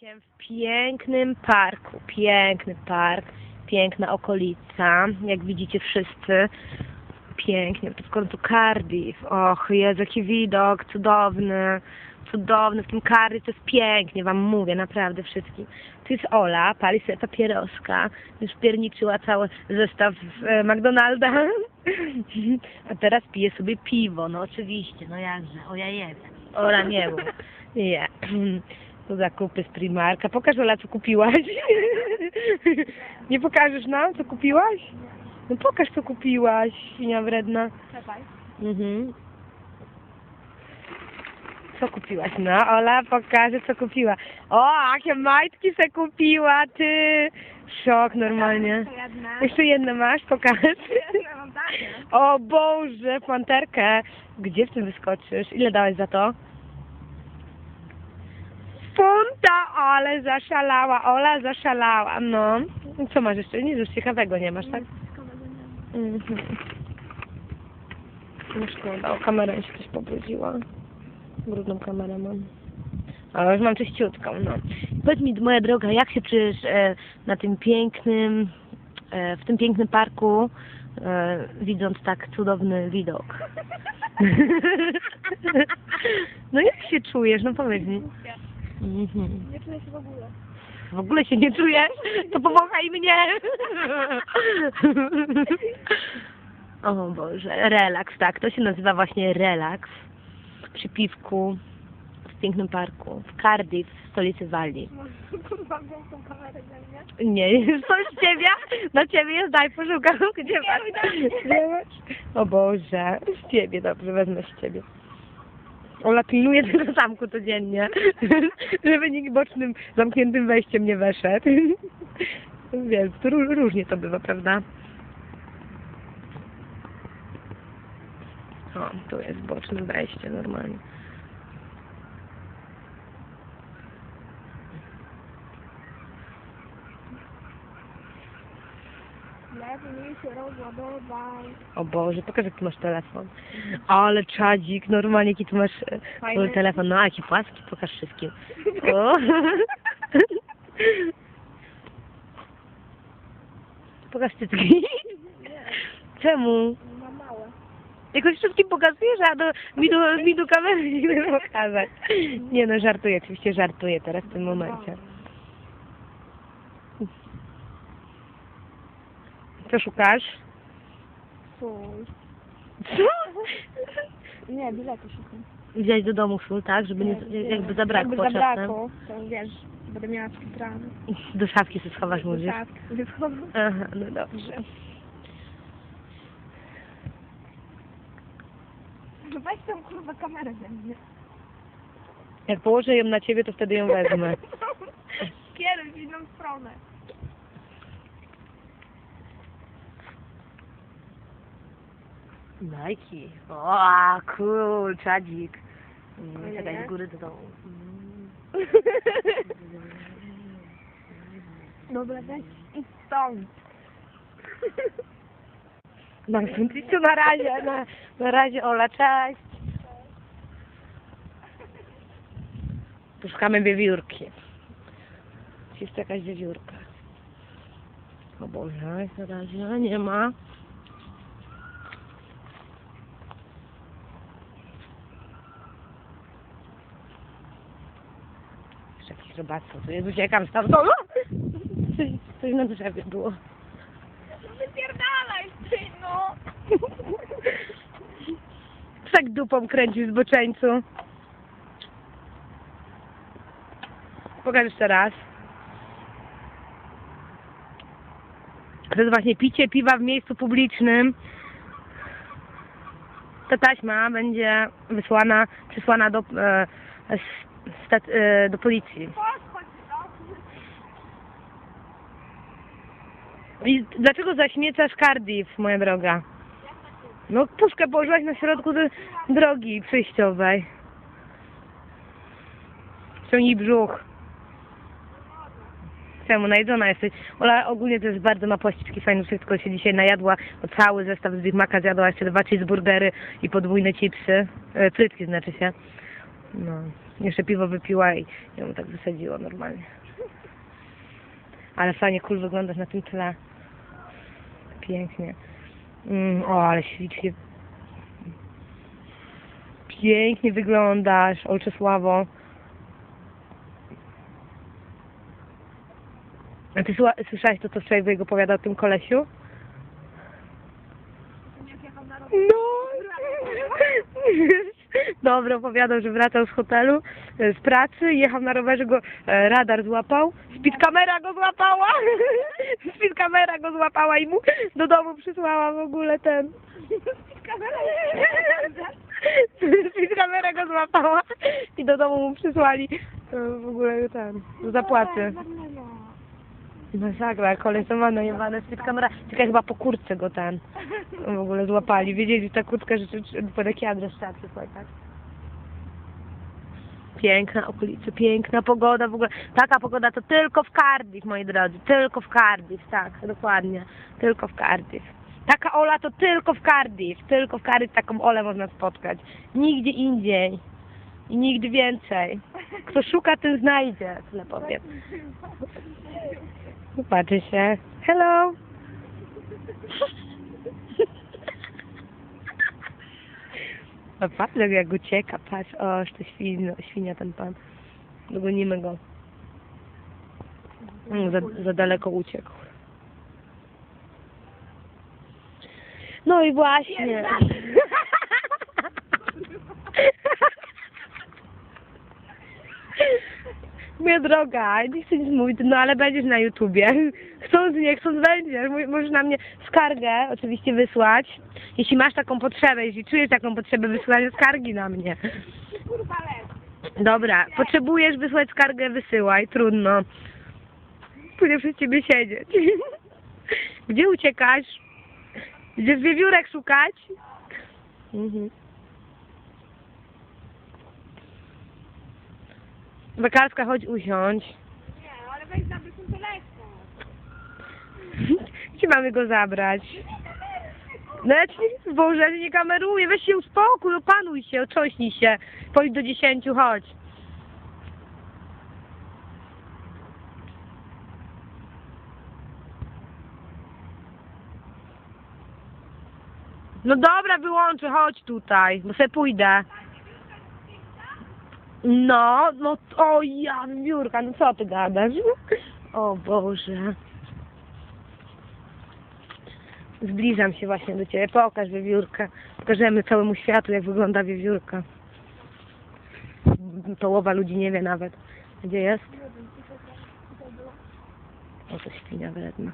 się w pięknym parku. Piękny park, piękna okolica. Jak widzicie wszyscy. Pięknie, to w końcu Cardiff. Och, jest jaki widok, cudowny. Cudowny w tym Cardiff, to jest pięknie, wam mówię, naprawdę wszystkim. Tu jest Ola, pali sobie papieroska. Już pierniczyła cały zestaw e, McDonalda. A teraz pije sobie piwo, no oczywiście, no jakże, o ja jestem. Ola nie mów. Nie. To zakupy z Primarka. Pokaż Ola, co kupiłaś. Nie pokażesz nam, co kupiłaś? No pokaż, co kupiłaś, świnia wredna. Czekaj. Mhm. Co kupiłaś? No, Ola pokaże, co kupiła. O, jakie majtki se kupiła, ty! Szok normalnie. To jedna. Jeszcze jedno masz? Pokaż. Jedna mam takie. O Boże, panterkę. Gdzie w tym wyskoczysz? Ile dałeś za to? Funta, ale zaszalała. Ola zaszalała, no. Co masz jeszcze? Nic już ciekawego nie masz, tak? Mhm. No szkoda, o kamerę się coś pobrudziła. Brudną kamerę mam. Ale już mam czyściutką, no. Powiedz mi, moja droga, jak się czujesz e, na tym pięknym, e, w tym pięknym parku, e, widząc tak cudowny widok? no jak się czujesz, no powiedz mi. Mhm. Nie czuję się w ogóle. W ogóle się nie czujesz? To powąchaj mnie! O Boże, relaks, tak, to się nazywa właśnie relaks. Przy piwku, w pięknym parku, w Cardiff, w stolicy Walii. Tą kamerę mnie? Nie, coś z ciebie? Na ciebie jest, daj poszukam, gdzie masz? Gdzie masz? O Boże, z ciebie, dobrze, wezmę z ciebie. Ola pilnuje tego zamku codziennie, żeby nikt bocznym, zamkniętym wejściem nie weszedł. Ró- różnie to bywa, prawda? O, tu jest boczne wejście normalnie. Mi się rozładował. O Boże, pokaż jak tu masz telefon. Ale czadzik, normalnie jaki tu masz e, Fajny. telefon. No, a jaki płaski, pokaż wszystkim. O. Pokaż cycki. Czemu? Ma małe. Jakoś wszystkim pokazujesz, a do, mi, do, mi do kamery nie chcę pokazać. Nie no, żartuję, oczywiście żartuję teraz w tym momencie. Co szukasz? Sól. Co? Nie, bilety szukam. Wziąć do domu sól, tak? Żeby nie, jakby zabrakło Jakby zabrakło, to wiesz, będę miała filtrany. Do szafki się schowasz, mówisz. Tak, wychodzę. Aha, no dobrze. No Weź tą kurwa kamerę ze mnie. Jak położę ją na ciebie, to wtedy ją wezmę. Kieruj w inną stronę. Nike. O, cool, czadzik. Mm. Czekaj, z góry do dołu. Mm. Dobra, weź idź stąd. No, to na razie, na, na razie, Ola, cześć. Puszkamy wiewiórki. Jest jakaś wiewiórka. O Boże, na razie nie ma. Jeszcze jakieś robactwo, to jest uciekam stamtąd. Coś, coś na drzewie było. No wypierdalaj, ty no. Tak dupą kręcił zboczeńcu. Pokaż jeszcze raz. To jest właśnie picie piwa w miejscu publicznym. Ta taśma będzie wysłana, przysłana do, e, stat, e, do policji. Podchodź, no. I dlaczego zaśmiecasz Cardiff, moja droga? No puszkę położyłaś na środku drogi przejściowej. Ciągnij brzuch. Czemu? Najedzona jesteś. Ola ogólnie to jest bardzo ma pościczki fajne wszystko się dzisiaj najadła, cały zestaw z Big Maca zjadła jeszcze dwa cheeseburgery i podwójne chipsy. E, frytki znaczy się. No. Jeszcze piwo wypiła i ją tak wysadziło normalnie. Ale fajnie cool wyglądasz na tym tle. Pięknie. Mm, o, ale ślicznie. Pięknie wyglądasz, Olczesławo. A ty słyszałeś to, co wczoraj Wojego opowiadał o tym kolesiu? No! Dobra, opowiadał, że wracał z hotelu, e, z pracy, jechał na rowerze, go e, radar złapał, speedkamera go złapała, speedkamera go złapała i mu do domu przysłała w ogóle ten... Speedkamera go złapała i do domu mu przysłali e, w ogóle ten, zapłaty. Masakra, koleś to ma najebane speedkamera, tylko chyba po kurtce go ten w ogóle złapali. Wiedzieli, ta kurtka, że pod jaki adres trzeba przysłać, tak? Piękna okolica, piękna pogoda w ogóle. Taka pogoda to tylko w Cardiff, moi drodzy. Tylko w Cardiff, tak, dokładnie. Tylko w Cardiff. Taka Ola to tylko w Cardiff. Tylko w Cardiff taką Olę można spotkać. Nigdzie indziej. I nigdy więcej. Kto szuka, ten znajdzie, tyle powiem. Patrzy się. Hello. Patrz jak ucieka, patrz, o, to świnia, świnia ten pan. Dogonimy go. Mm, Za, za daleko uciekł. No i właśnie. Moja droga, nie chcę nic mówić, no ale będziesz na YouTubie. Chcąc, nie chcąc będziesz. Mo- Możesz na mnie skargę oczywiście wysłać. Jeśli masz taką potrzebę, jeśli czujesz taką potrzebę wysłania skargi na mnie. Kurwa. Dobra, potrzebujesz wysłać skargę, wysyłaj, trudno. Pójdę przez ciebie siedzieć. Gdzie uciekasz? Gdzie wiewiórek szukać? Mhm. Bekarska, chodź usiądź. Nie, ale weź zabierz ten telefon. Gdzie mamy go zabrać? No ci nie, Boże, nie kameruję, weź się uspokój, opanuj się, otrząśnij się. Pojdź do dziesięciu, chodź. No dobra, wyłączę, chodź tutaj, bo sobie pójdę. No, no, o ja, Jurka, no co ty gadasz? O Boże. Zbliżam się właśnie do Ciebie. Pokaż wiewiórkę. Pokażemy całemu światu, jak wygląda wiewiórka. Połowa ludzi nie wie nawet. Gdzie jest? O, to świnia wredna.